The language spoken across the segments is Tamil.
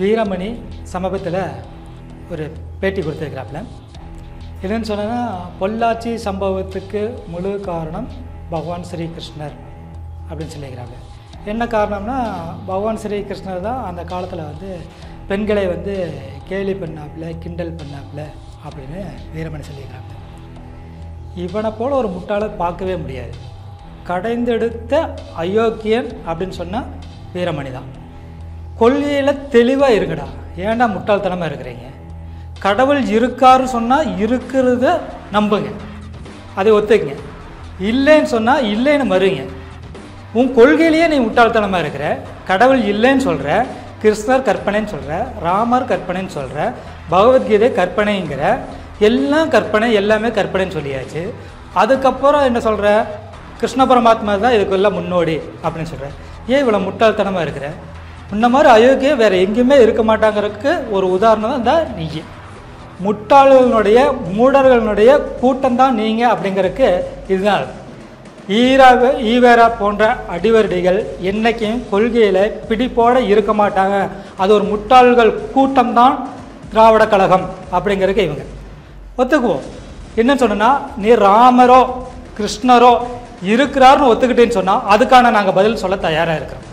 வீரமணி சமீபத்தில் ஒரு பேட்டி கொடுத்துருக்கிறாப்புல. என்னன்னு சொன்னேன்னா பொள்ளாச்சி சம்பவத்துக்கு முழு காரணம் பகவான் ஸ்ரீகிருஷ்ணர் அப்படின்னு சொல்லியிருக்கிறாங்க என்ன காரணம்னா பகவான் ஸ்ரீகிருஷ்ணர் தான் அந்த காலத்தில் வந்து பெண்களை வந்து கேலி பண்ணாப்புல கிண்டல் பண்ணாப்புல அப்படின்னு வீரமணி சொல்லியிருக்கிறாங்க இவனை போல் ஒரு முட்டாளை பார்க்கவே முடியாது. கடைந்தெடுத்த அயோக்கியன் அப்படின்னு சொன்னால் வீரமணி தான். கொள்கையில் தெளிவாக இருக்குடா. ஏன்டா முட்டாள்தனமாக இருக்கிறீங்க? கடவுள் இருக்காருன்னு சொன்னால் இருக்கிறத நம்புங்க. அதை ஒத்துக்குங்க. இல்லைன்னு சொன்னால் இல்லைன்னு மறுங்க. உன் கொள்கையிலேயே நீ முட்டாள்தனமாக இருக்கிற கடவுள் இல்லைன்னு சொல்கிற கிருஷ்ணர் கற்பனைன்னு சொல்கிற ராமர் கற்பனைன்னு சொல்கிற பகவத்கீதை கற்பனைங்கிற எல்லாம் கற்பனை எல்லாமே கற்பனைன்னு சொல்லியாச்சு. அதுக்கப்புறம் என்ன சொல்கிற கிருஷ்ண பரமாத்மா தான் இதுக்கெல்லாம் முன்னோடி அப்படின்னு சொல்கிற ஏன் இவ்வளோ முட்டாள்தனமாக இருக்கிற? இந்த மாதிரி அயோக்கியம் வேறு எங்கேயுமே இருக்க மாட்டாங்கிறதுக்கு ஒரு உதாரணம் தான் இந்த நீ முட்டாள்களுடைய மூடர்களுடைய கூட்டம்தான் நீங்கள் அப்படிங்கிறதுக்கு இதுதான். ஈரா ஈவேரா போன்ற அடிவருடிகள் என்றைக்கும் கொள்கையில் பிடிப்போட இருக்க மாட்டாங்க. அது ஒரு முட்டாள்கள் கூட்டம் தான் திராவிட கழகம் அப்படிங்கிறதுக்கு இவங்க. ஒத்துக்குவோம். என்ன சொன்னால் நீ ராமரோ கிருஷ்ணரோ இருக்கிறாருன்னு ஒத்துக்கிட்டேன்னு சொன்னால் அதுக்கான நாங்கள் பதில் சொல்ல தயாராக இருக்கிறோம்.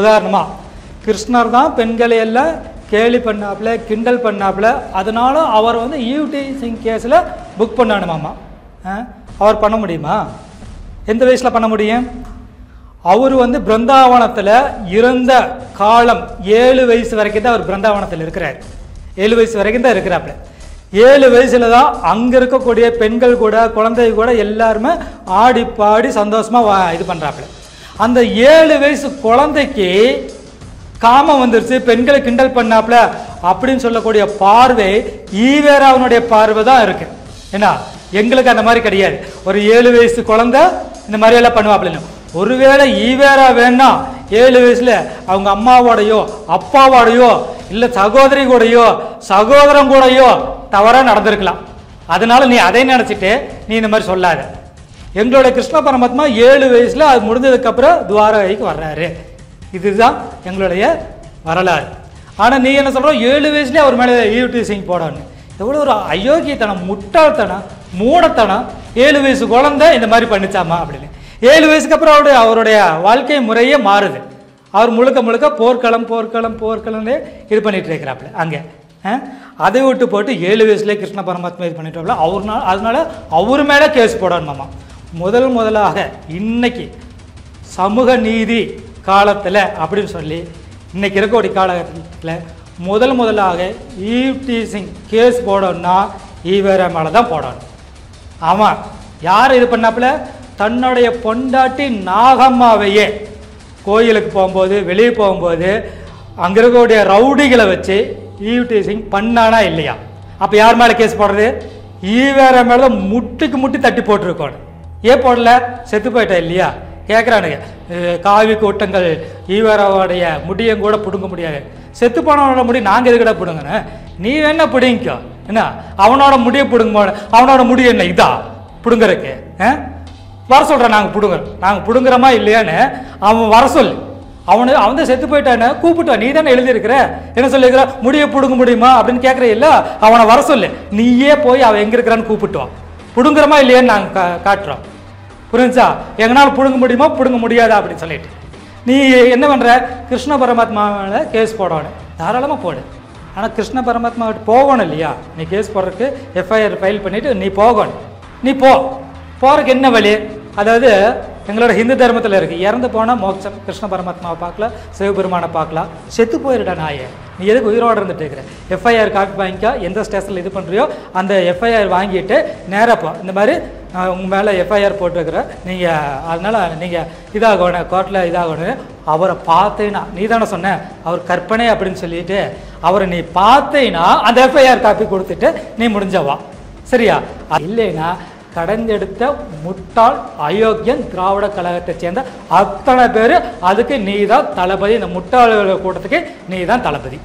உதாரணமாக கிருஷ்ணர் தான் பெண்களை எல்லாம் கேலி பண்ணாப்புல கிண்டல் பண்ணாப்புல அதனால அவர் வந்து ஈவ்டீசிங் கேஸில் புக் பண்ணணுமாமா அவர் பண்ண முடியுமா? எந்த வயசில் பண்ண முடியும்? அவர் வந்து பிருந்தாவனத்தில் இருந்த காலம் ஏழு வயசு வரைக்கும் தான் அவர் பிருந்தாவனத்தில் இருக்கிறார். ஏழு வயசு வரைக்கும் தான் இருக்கிறாப்புல ஏழு வயசுல தான் அங்கே இருக்கக்கூடிய பெண்கள் கூட குழந்தை கூட எல்லாருமே ஆடி பாடி சந்தோஷமாக வா இது பண்ணுறாப்புல அந்த ஏழு வயசு குழந்தைக்கு காமம் வந்துருச்சு பெண்களை கிண்டல் பண்ணாப்புல அப்படின்னு சொல்லக்கூடிய பார்வை ஈவேராவனுடைய பார்வை தான் இருக்கு. ஏன்னா எங்களுக்கு அந்த மாதிரி கிடையாது. ஒரு ஏழு வயசு குழந்தை இந்த மாதிரி எல்லாம் பண்ணுவாப்புல ஒருவேளை ஈவேரா வேணா ஏழு வயசுல அவங்க அம்மாவோடையோ அப்பாவோடையோ இல்லை சகோதரி கூடயோ சகோதரன் கூடயோ தவறாக நடந்திருக்கலாம். அதனால நீ அதை நினச்சிட்டு நீ இந்த மாதிரி சொல்லாத. எங்களோட கிருஷ்ண பரமாத்மா ஏழு வயசுல அது முடிஞ்சதுக்கப்புறம் துவாரகைக்கு வர்றாரு. இதுதான் எங்களுடைய வரலாறு. ஆனால் நீ என்ன சொல்கிறோம் ஏழு வயசுலேயே அவர் மேலே ஈவ்டி சிங் போடணும் எவ்வளோ ஒரு அயோக்கியத்தனம் முட்டாள்தனம் மூடத்தனம். ஏழு வயசு குழந்தை இந்த மாதிரி பண்ணிச்சாமா அப்படின்னு. ஏழு வயசுக்கு அப்புறம் அவருடைய அவருடைய வாழ்க்கை முறையே மாறுது. அவர் முழுக்க முழுக்க போர்க்களம் போர்க்களம் போர்க்களம்னே இது பண்ணிட்டு இருக்கிறாப்புல அங்கே. அதை விட்டு போட்டு ஏழு வயசுலேயே கிருஷ்ண பரமாத்மா இது பண்ணிட்டாப்புல. அவர்னால அதனால அவர் மேலே கேஸ் போடணுமாமா முதல் முதலாக இன்னைக்கு சமூக நீதி காலத்தில் அப்படின்னு சொல்லி இன்றைக்கி இருக்கக்கூடிய காலகட்டத்தில் முதல் முதலாக ஈவ்டீசிங் கேஸ் போடணும்னா ஈவேரா மேலே தான் போடணும். ஆமாம் யார் இது பண்ணாப்புல? தன்னுடைய பொண்டாட்டி நாகம்மாவையே கோயிலுக்கு போகும்போது வெளியே போகும்போது அங்கே இருக்கக்கூடிய ரவுடிகளை வச்சு ஈவ்டீசிங் பண்ணானா இல்லையா? அப்போ யார் மேலே கேஸ் போடுறது? ஈவேரா மேலே முட்டுக்கு முட்டி தட்டி போட்டிருக்கோம் ஏன் போடல? செத்து போயிட்டா இல்லையா? கேட்குறானுங்க காவி கூட்டங்கள் ஈவேராவோடைய முடியும் கூட பிடுங்க முடியாது. செத்து போனவனோட முடி நாங்கள் எதுக்கடா பிடுங்கண்ணே நீ வேணா பிடிங்கிக்கோ. என்ன? அவனோட முடியை பிடுங்க அவனோட முடி என்ன? இதா? பிடுங்குறக்கு ஆ? வர சொல்கிறேன் நாங்கள் பிடுங்குறோம். நாங்கள் பிடுங்குறோமா இல்லையான்னு அவன் வர சொல்லு. அவனு அவன் தான் செத்து போயிட்டானே கூப்பிட்டு நீ தானே எழுதியிருக்கிற? என்ன சொல்லியிருக்கிற? முடியை பிடுங்க முடியுமா? அப்படின்னு கேட்குற இல்லை அவனை வர சொல்லு. நீயே போய் அவன் எங்கே இருக்கிறான்னு கூப்பிட்டுவான் பிடுங்குறமா இல்லையான்னு நாங்கள் கா காட்டுறோம். புரிஞ்சா? எங்களால் பிடுங்க முடியுமா? பிடுங்க முடியாதா? அப்படின்னு சொல்லிட்டு. நீ என்ன பண்ணுற கிருஷ்ண பரமாத்மாவில் கேஸ் போடணும். தாராளமாக போடு. ஆனால் கிருஷ்ண பரமாத்மா போகணும் இல்லையா? நீ கேஸ் போடுறதுக்கு எஃப்ஐஆர் ஃபைல் பண்ணிவிட்டு நீ போகணும். நீ போ. போகிறதுக்கு என்ன வழி? அதாவது எங்களோட ஹிந்து தர்மத்தில் இருக்குது இறந்து போனால் மோட்சம். கிருஷ்ண பரமாத்மாவை பார்க்கலாம் சிவபெருமானை பார்க்கலாம் செத்து போயிருடா நாயே. நீ எதுக்கு உயிரோடு இருந்துட்டு இருக்கிற? எஃப்ஐஆர் காப்பி வாங்கிக்கோ. எந்த ஸ்டேஷனில் இது பண்ணுறியோ அந்த எஃப்ஐஆர் வாங்கிட்டு நேராக போ. இந்த மாதிரி உங்கள் மேலே எஃப்ஐஆர் போட்டிருக்கிறேன். நீங்கள் அதனால் நீங்கள் இதாகணும் கோர்ட்டில் இதாகணும். அவரை பார்த்தேன்னா நீ தானே சொன்ன அவர் கற்பனை அப்படின்னு சொல்லிட்டு அவரை நீ பார்த்தேன்னா அந்த எஃப்ஐஆர் காப்பி கொடுத்துட்டு நீ முடிஞ்சவா சரியா? இல்லைன்னா கடந்தெடுத்த முட்டாள் அயோக்கியன் திராவிட கழகத்தை சேர்ந்த அத்தனை பேர் அதுக்கு நீ தான் தளபதி. இந்த முட்டாள் கூட்டத்துக்கு நீ தான் தளபதி.